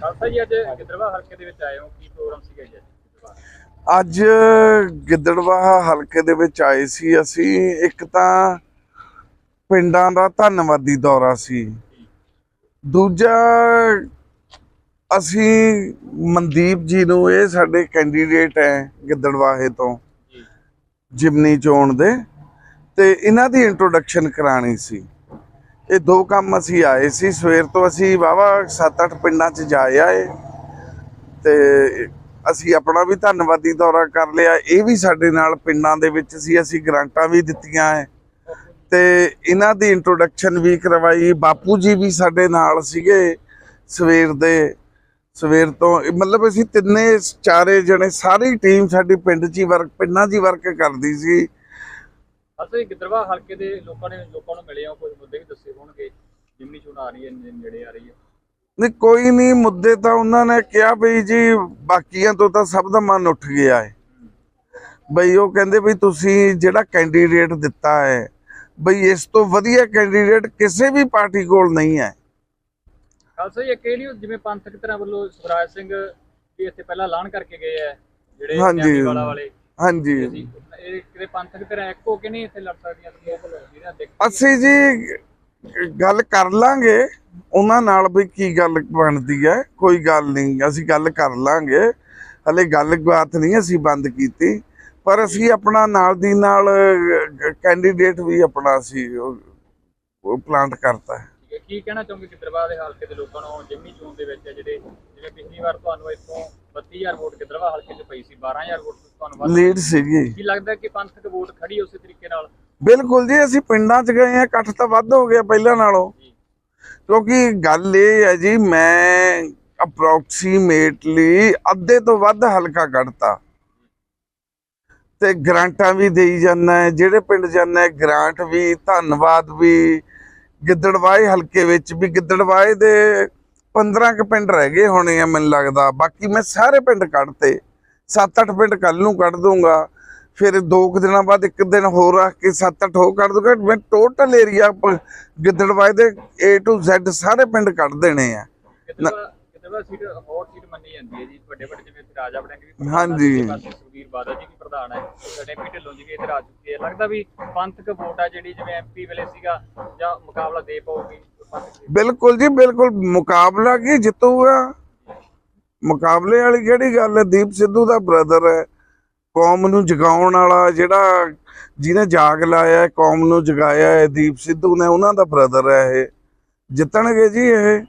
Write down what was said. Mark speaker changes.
Speaker 1: ਖਾਲਸਾ ਜੀ ਅੱਜ ਗਿੱਦੜਵਾ ਹਲਕੇ ਦੇ ਵਿੱਚ ਆਏ ਹੋ। ਕੀ ਪ੍ਰੋਗਰਾਮ ਸੀਗਾ ਜੀ ਅੱਜ?
Speaker 2: ਅੱਜ ਗਿੱਦੜਵਾਹਾ ਹਲਕੇ ਦੇ ਵਿੱਚ ਆਏ ਸੀ ਅਸੀਂ। ਇੱਕ ਤਾਂ ਪਿੰਡਾਂ ਦਾ ਧੰਨਵਾਦੀ ਦੌਰਾ ਸੀ। ਦੂਜਾ ਅਸੀਂ ਮਨਦੀਪ ਜੀ ਨੂੰ ਇਹ ਸਾਡੇ ਕੈਂਡੀਡੇਟ ਹੈ ਗਿੱਦੜਵਾਹੇ ਤੋਂ ਜਿਮਨੀ ਚੋਣ ਦੇ। ਤੇ ਇਹਨਾਂ ਦੀ ਇੰਟਰੋਡਕਸ਼ਨ ਕਰਾਣੀ ਸੀ। ਇਹ ਦੋ ਕੰਮ ਅਸੀਂ ਆਏ ਸੀ। ਸਵੇਰ ਤੋਂ ਅਸੀਂ ਵਾਵਾ 7-8 ਪਿੰਡਾਂ 'ਚ ਜਾਏ ਆਏ ਤੇ ਅਸੀਂ ਆਪਣਾ ਵੀ ਧੰਨਵਾਦੀ ਦੌਰਾ ਕਰ ਲਿਆ। ਇਹ ਵੀ ਸਾਡੇ ਨਾਲ ਪਿੰਡਾਂ ਦੇ ਵਿੱਚ ਸੀ। ਅਸੀਂ ਗ੍ਰਾਂਟਾਂ ਵੀ ਦਿੱਤੀਆਂ ਹੈ ਤੇ ਇਹਨਾਂ ਦੀ ਇੰਟਰੋਡਕਸ਼ਨ ਵੀ ਕਰਵਾਈ। ਬਾਪੂ ਜੀ ਵੀ ਸਾਡੇ ਨਾਲ ਸੀਗੇ ਸਵੇਰ ਦੇ। ਸਵੇਰ ਤੋਂ ਮਤਲਬ ਅਸੀਂ ਤਿੰਨੇ ਚਾਰੇ ਜਣੇ ਸਾਰੀ ਟੀਮ ਸਾਡੀ ਪਿੰਡ 'ਚ ਹੀ ਵਰਕ ਪਿੰਡਾਂ 'ਚ ਹੀ ਵਰਕ ਕਰਦੀ ਸੀ।
Speaker 1: ਖਾਲਸਾ ਜੀ ਗਿੱਦੜਵਾ ਹਲਕੇ ਦੇ ਲੋਕਾਂ ਨੇ ਲੋਕਾਂ ਨੂੰ ਮਿਲੇ ਹੋ ਕੁਝ ਮੁੱਦੇ ਵੀ ਦੱਸੇ ਹੋਣਗੇ। ਜਿਮਨੀ ਚੋਣ ਆ ਰਹੀ ਹੈ ਨੇੜੇ ਆ ਰਹੀ ਹੈ।
Speaker 2: ਨਹੀਂ ਕੋਈ ਨਹੀਂ ਮੁੱਦੇ ਤਾਂ ਉਹਨਾਂ ਨੇ ਕਿਹਾ ਬਈ ਜੀ ਬਾਕੀਆਂ ਤੋਂ ਤਾਂ ਸਭ ਦਾ ਮਨ ਉੱਠ ਗਿਆ ਹੈ। ਬਈ ਉਹ ਕਹਿੰਦੇ ਬਈ ਤੁਸੀਂ ਜਿਹੜਾ ਕੈਂਡੀਡੇਟ ਦਿੱਤਾ ਹੈ ਬਈ ਇਸ ਤੋਂ ਵਧੀਆ ਕੈਂਡੀਡੇਟ ਕਿਸੇ ਵੀ ਪਾਰਟੀ ਕੋਲ ਨਹੀਂ ਹੈ।
Speaker 1: ਖਾਲਸਾ ਜੀ ਇਹ ਨਹੀਂ ਜਿਵੇਂ ਪੰਥਕ ਤਰ੍ਹਾਂ ਵੱਲੋਂ ਸਵਰਾਜ ਸਿੰਘ ਵੀ ਇੱਥੇ ਪਹਿਲਾਂ ਐਲਾਨ ਕਰਕੇ ਗਏ ਆ ਜਿਹੜੇ
Speaker 2: ਹਾਂਜੀ।
Speaker 1: ਵਾਲਾ ਵਾਲੇ।
Speaker 2: ਹਾਂਜੀ।
Speaker 1: ਅਸੀਂ ਇਹ ਕਿਤੇ ਪੰਥਕ ਤਰ੍ਹਾਂ ਇੱਕ ਹੋ ਕੇ ਨਹੀਂ ਇੱਥੇ ਲੜ ਸਕਦੀਆਂ ਜਿਹਨਾਂ ਦੇਖ।
Speaker 2: ਅਸੀਂ ਜੀ ਗੱਲ ਕਰ ਲਾਂਗੇ ਉਹਨਾਂ ਨਾਲ ਵੀ ਕੀ ਗੱਲ ਬਣਦੀ ਹੈ ਕੋਈ ਗੱਲ ਨਹੀਂ ਅਸੀਂ ਗੱਲ ਕਰ ਲਾਂਗੇ। ਹਲੇ ਗੱਲ ਬਾਤ ਨਹੀਂ ਅਸੀਂ ਬੰਦ ਕੀਤੀ ਪਰ ਅਸੀਂ ਆਪਣਾ ਨਾਲ ਦੀ ਨਾਲ ਕੈਂਡੀਡੇਟ ਵੀ ਆਪਣਾ ਸੀ ਉਹ ਪਲਾਂਟ ਕਰਤਾ
Speaker 1: ਕੀ ਕਹਿਣਾ ਚਾਹੋਗੇ ਗਿੱਦੜਵਾ ਦੇ ਹਲਕੇ ਦੇ ਲੋਕਾਂ ਨੂੰ? ਜਿਮਨੀ ਚੋਣ ਦੇ ਵਿੱਚ ਜਿਹੜੇ ਜਿਵੇਂ ਪਿਛਲੀ ਵਾਰ ਤੁਹਾਨੂੰ ਇੱਥੋਂ 32000 ਵੋਟ ਗਿੱਦੜਵਾ ਹਲਕੇ 'ਚ ਪਈ ਸੀ 12000 ਵੋਟ ਤੁਹਾਨੂੰ ਵੱਧ
Speaker 2: ਲੀਡ ਸੀਗੀ।
Speaker 1: ਕੀ ਲੱਗਦਾ ਕਿ ਪੰਥਕ ਵੋਟ ਖੜੀ ਉਸੇ ਤਰੀਕੇ ਨਾਲ?
Speaker 2: ਬਿਲਕੁਲ ਜੀ ਅਸੀਂ ਪਿੰਡਾਂ 'ਚ ਗਏ ਆ ਇਕੱਠ ਤਾਂ ਵੱਧ ਹੋ ਗਿਆ ਪਹਿਲਾਂ ਨਾਲੋਂ। ਕਿਉਂਕਿ ਗੱਲ ਇਹ ਹੈ ਜੀ ਮੈਂ ਅਪਰੋਕਸੀਮੇਟਲੀ ਅੱਧੇ ਤੋਂ ਵੱਧ ਹਲਕਾ ਕੱਢਤਾ। ਤੇ ਗ੍ਰਾਂਟਾਂ ਵੀ ਦੇਈ ਜਾਂਦਾ ਹੈ ਜਿਹੜੇ ਪਿੰਡ ਜਾਂਦਾ ਹੈ ਗ੍ਰਾਂਟ ਵੀ ਧੰਨਵਾਦ ਵੀ ਗਿੱਦੜਵਾਏ ਹਲਕੇ ਵਿੱਚ ਵੀ ਗਿੱਦੜਵਾਏ ਦੇ 15 ਕੁ ਪਿੰਡ ਰਹਿ ਗਏ ਹੋਣੇ ਆ ਮੈਨੂੰ ਲੱਗਦਾ। ਬਾਕੀ ਮੈਂ ਸਾਰੇ ਪਿੰਡ ਕੱਢਤੇ। 7-8 ਪਿੰਡ ਕੱਲ ਨੂੰ ਕੱਢ ਦੂੰਗਾ। ਫਿਰ ਦੋ ਕੁ ਦਿਨਾਂ ਬਾਅਦ ਇੱਕ ਦਿਨ ਹੋਰ ਰੱਖ ਕੇ 7-8 ਹੋਰ ਕੱਢ ਦੂੰਗਾ। ਮੈਂ ਟੋਟਲ ਏਰੀਆ ਗਿੱਦੜਵਾਏ ਦੇ A to Z ਸਾਰੇ ਪਿੰਡ ਕੱਢ ਦੇਣੇ ਆ।
Speaker 1: Gidderbaha Gidderbaha seat hot seat ਮੰਨੀ ਜਾਂਦੀ ਹੈ ਜੀ। ਵੱਡੇ ਵੱਡੇ ਜਿਵੇਂ ਇੱਥੇ ਰਾਜਾ ਵੜਿੰਗ ਵੀ ਪ੍ਰਧਾਨ
Speaker 2: ਹਾਂਜੀ।
Speaker 1: ਬਾਦਲ ਜੀ ਵੀ ਪ੍ਰਧਾਨ ਹੈ? ਸਾਡੇ ਵੀ ਢਿੱਲੋਂ ਜੀ ਵੀ ਇੱਧਰ ਆ ਚੁੱਕੇ ਹੈ? ਲੱਗਦਾ ਵੀ ਪੰਥਕ ਵੋਟ ਆ ਜਿਹੜੀ ਜਿਵੇਂ ਐਮਪੀ ਵੇਲੇ ਸੀਗਾ ਜਾਂ ਮੁਕਾਬਲਾ ਦੇ ਪਾਉਗੀ
Speaker 2: ਬਿਲਕੁਲ ਜੀ, ਬਿਲਕੁਲ ਮੁਕਾਬਲਾ ਕੀ ਜਿੱਤੂਗਾ? ਮੁਕਾਬਲੇ ਵਾਲੀ ਕਿਹੜੀ ਗੱਲ ਹੈ? ਦੀਪ ਸਿੱਧੂ ਦਾ ਬ੍ਰਦਰ ਹੈ। ਕੌਮ ਨੂੰ ਜਗਾਉਣ ਵਾਲਾ ਜਿਹੜਾ ਜਿਹਨੇ ਜਾਗ ਲਾਇਆ ਕੌਮ ਨੂੰ ਜਗਾਇਆ ਹੈ, ਦੀਪ ਸਿੱਧੂ ਨੇ ਉਹਨਾਂ ਦਾ ਬ੍ਰਦਰ ਹੈ ਇਹ। ਜਿੱਤਣਗੇ ਜੀ ਇਹ।